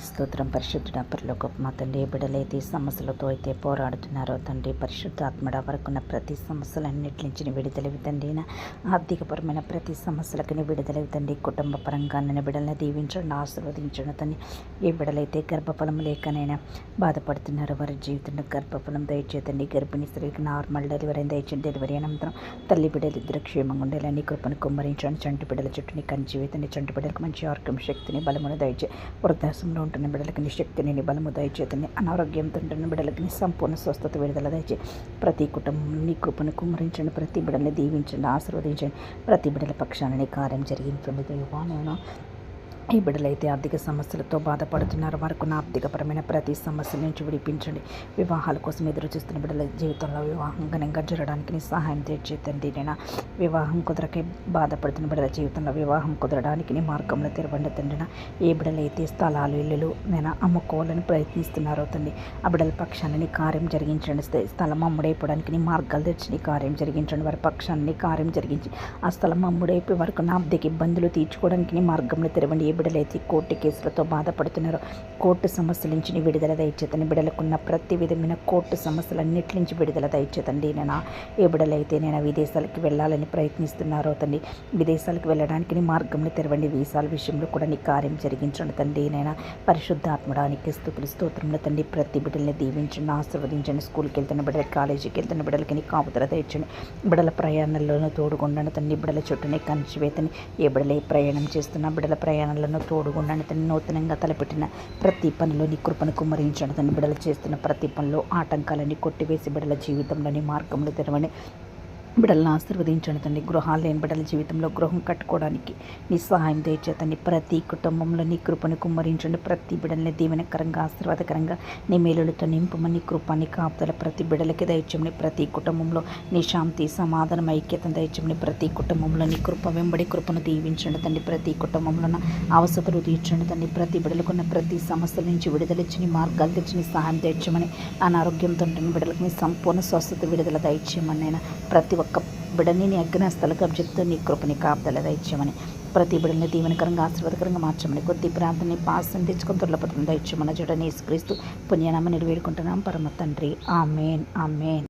స్తోత్రం. పరిశుద్ధుడ పరలోక మా తండ్రి ఏ సమస్యలతో అయితే పోరాడుతున్నారో తండ్రి పరిశుద్ధాత్మడ వరకున్న ప్రతి సమస్యలన్నిటి నుంచి విడుదలవి తండ్రి ఆర్థికపరమైన ప్రతి సమస్యలకు విడుదలవి తండ్రి. కుటుంబ పరంగా నేను బిడ్డలను దీవించండి ఆశీర్వదించండి తండ్రి. ఏ బిడలైతే గర్భఫలం లేకనైనా బాధపడుతున్నారో వారి జీవితంలో గర్భఫలం దయచేతండి గర్భిణీ స్త్రీకి నార్మల్ డెలివరీ అయిన దయచేయండి డెలివరీ అనంతరం తల్లి బిడ్డలు ఇద్దరు క్షేమంగా ఉండాలని కృపను కుమ్మరించండి. చంటి బిడ్డల చుట్టూని కంచివేతండి చంటి బిడ్డలకు మంచి ఆరోగ్యం శక్తిని బలమును దయచే వృద్ధాశ్రమంలో ఉంటున్న బిడ్డలకి నీ శక్తిని నీ బలము దయచేతని అనారోగ్యంతో ఉంటున్న బిడ్డలకి నీ సంపూర్ణ స్వస్థత విడుదల దయచే. ప్రతి కుటుంబం నీ కృపను కుమరించండి ప్రతి బిడ్డల్ని దీవించండి ఆశీర్వదించండి ప్రతి బిడ్డల పక్షాన నీ కార్యం జరిగించండి దైవా నేను ఈ బిడ్డలైతే ఆర్థిక సమస్యలతో బాధపడుతున్నారు. వారికి నా ఆర్థికపరమైన ప్రతి సమస్య నుంచి విడిపించండి వివాహాల కోసం ఎదురు చూస్తున్న బిడ్డల జీవితంలో వివాహం ఘనంగా జరగడానికి నీ సహాయం తెచ్చేతండి నేను వివాహం కుదరకే బాధపడుతున్న బిడ్డల జీవితంలో వివాహం కుదరడానికి నీ మార్గంలో తెరవండి తండ్రిన. ఏ బిడ్డలైతే స్థలాలు ఇల్లులు నేను అమ్ముకోవాలని ప్రయత్నిస్తున్నారో తండ్రి ఆ బిడ్డల పక్షాన్ని నీ కార్యం జరిగించండి. స్థలం అమ్ముడైపోవడానికి నీ మార్గాలు తెచ్చి నీ కార్యం జరిగించండి. వారి పక్షాన్ని కార్యం జరిగించి ఆ స్థలం అమ్ముడైపోయి వరకు నా ఆర్థిక ఇబ్బందులు తీర్చుకోవడానికి నీ మార్గంలో తెరవండి. బిడలైతే కోర్టు కేసులతో బాధపడుతున్నారో. కోర్టు సమస్యల నుంచి విడుదల దయచేతండి బిడలకున్న ప్రతి విధమైన కోర్టు సమస్యలన్నిటి నుంచి విడుదల దయచేతండి నేను ఏ బిడలైతే నేను విదేశాలకు వెళ్ళాలని ప్రయత్నిస్తున్నారో తండ్రి విదేశాలకు వెళ్ళడానికి నీ మార్గంలో తెరవండి. వీసాల విషయంలో కూడా నీ కార్యం జరిగించండి తండ్రి నేను పరిశుద్ధాత్మడానికి స్థుతులు స్తోత్రంలో తండ్రి ప్రతి బిడ్డల్ని దీవించండి ఆశీర్వదించండి. స్కూల్కి వెళ్తున్న బిడ్డలకి కాలేజీకి వెళ్తున్న బిడ్డలకి నీ కాపుదల తెచ్చండి బిడ్డల ప్రయాణంలోనూ తోడుగుండని తండ్రి బిడ్డల చుట్టూనే కంచివేతని ఏ బిడ్డలు ప్రయాణం చేస్తున్నా బిడ్డల ప్రయాణంలోనూ తోడుగుండని నూతనంగా తలపెట్టిన ప్రతి పనిలో నీ కృపను కుమ్మరించండి. తండ్రి బిడ్డలు చేస్తున్న ప్రతి పనిలో ఆటంకాలని కొట్టివేసి బిడ్డల జీవితంలోని మార్గంలో తెరవని బిడ్డలను ఆశీర్వదించండి తండ్రి. గృహాలు లేని బిడ్డల జీవితంలో గృహం కట్టుకోవడానికి నీ సహాయం దయచేతండి ప్రతి కుటుంబంలో నీ కృపను కుమ్మరించండి. ప్రతి బిడ్డల్ని దీవెనకరంగా ఆశీర్వాదకరంగా నీ మేలులతో నింపమని కృపాన్ని కాపుదల ప్రతి బిడ్డలకి దయచమని ప్రతి కుటుంబంలో నీ శాంతి సమాధానం ఐక్యతను దయచమని ప్రతి కుటుంబంలో నీ కృప వెంబడి కృపను దీవించండి తండ్రి. ప్రతి కుటుంబంలో ఉన్న తీర్చండి తండ్రి. ప్రతి బిడ్డలకున్న ప్రతి సమస్యల నుంచి విడుదలిచ్చి మార్గాలు తెచ్చి సహాయం తెచ్చమని అనారోగ్యంతో ఉంటున్న బిడ్డలకు నీ సంపూర్ణ స్వస్థత విడుదల దయచేయమని నేను ప్రతి ఒక్క బిడ్డని నీ అగ్నస్థలకు అబ్జెక్ట్తో నీ కృపని కాపుదల దయచేయమని. ప్రతి బిడల్ని దీవెనకరంగా ఆశీర్వాదకరంగా మార్చమని. కొద్ది ప్రాంతాన్ని అని తెచ్చుకొని త్వరపత్రం దయచేయమని. చూడని క్రీస్తు పుణ్యనామని వేడుకుంటున్నాం పరమ తండ్రి. ఆమెన్. ఆమెన్.